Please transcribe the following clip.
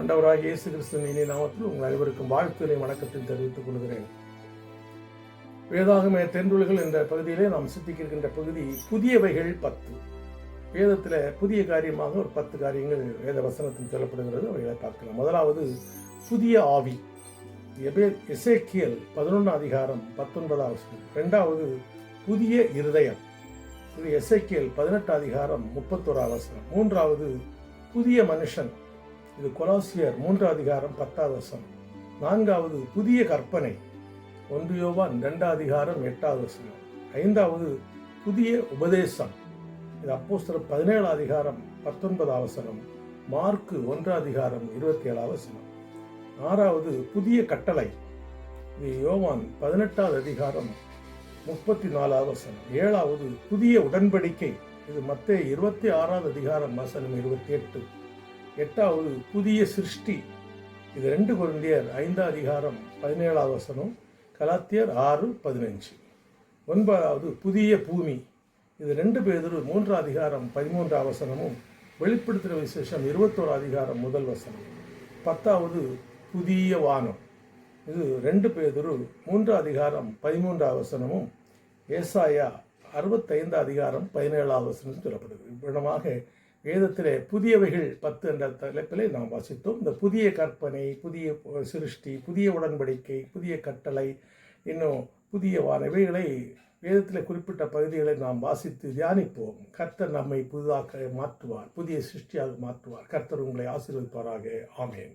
ஆண்டவராக இயேசு கிறிஸ்துவின் இனி நாமத்தில் உங்கள் அனைவருக்கும் வாழ்த்துக்களை வணக்கத்தில் தெரிவித்துக் கொள்கிறேன். வேதாகம தென்றுள்கள் என்ற பகுதியிலே நாம் சித்திக்க இருக்கின்ற பகுதி புதியவைகள் பத்து. வேதத்தில் புதிய காரியமாக ஒரு பத்து காரியங்கள் வேத வசனத்தில் சொல்லப்படுகிறது. அவைகளை பார்க்கலாம். முதலாவது புதிய ஆவி. எபே- எசேக்கியல் பதினொன்று அதிகாரம் பத்தொன்பதாவது வசனம். ரெண்டாவது புதிய இருதயம். இது எசேக்கியல் பதினெட்டு அதிகாரம் முப்பத்தோராவது வசனம். மூன்றாவது புதிய மனுஷன். இது கொலாசியர் மூன்றாம் அதிகாரம் பத்தாவது வசனம். நான்காவது புதிய கற்பனை. ஒன்று யோவான் ரெண்டாம் அதிகாரம் எட்டாவது வசனம். ஐந்தாவது புதிய உபதேசம். இது அப்போஸ்தர பதினேழாம் அதிகாரம் பத்தொன்பதாம் வசனம். மார்க்கு ஒன்றாம் அதிகாரம் இருபத்தி ஏழாவது வசனம். ஆறாவது புதிய கட்டளை. இது யோவான் பதினெட்டாவது அதிகாரம் முப்பத்தி நாலாவது வசனம். ஏழாவது புதிய உடன்படிக்கை. இது மத்திய இருபத்தி ஆறாவது அதிகாரம் வசனம் இருபத்தி எட்டு. எட்டாவது புதிய சிருஷ்டி. இது ரெண்டு குழந்தையர் ஐந்தாம் அதிகாரம் பதினேழாவது வசனம் கலாத்தியர் ஆறு பதினஞ்சு. ஒன்பதாவது புதிய பூமி. இது ரெண்டு பேதரு மூன்றாம் அதிகாரம் பதிமூன்றாம் வசனமும் வெளிப்படுத்துகிற விசேஷம் இருபத்தோரு அதிகாரம் முதல் வசனம். பத்தாவது புதிய வானம். இது ரெண்டு பேதரு மூன்றாம் அதிகாரம் பதிமூன்றாம் வசனமும் ஏசாயா அறுபத்தைந்து அதிகாரம் பதினேழாவது வசனம் சொல்லப்படுகிறது. இவ்விடமாக வேதத்திலே புதியவைகள் பத்து என்ற தலைப்பிலே நாம் வாசித்தோம். இந்த புதிய கற்பனை புதிய சிருஷ்டி புதிய உடன்படிக்கை புதிய கட்டளை இன்னும் புதிய வான இவைகளை வேதத்தில் குறிப்பிட்ட பகுதிகளை நாம் வாசித்து தியானிப்போம். கர்த்தர் நம்மை புதிதாக மாற்றுவார் புதிய சிருஷ்டியாக மாற்றுவார். கர்த்தர் உங்களை ஆசீர்வதிப்பாராக. ஆமேன்.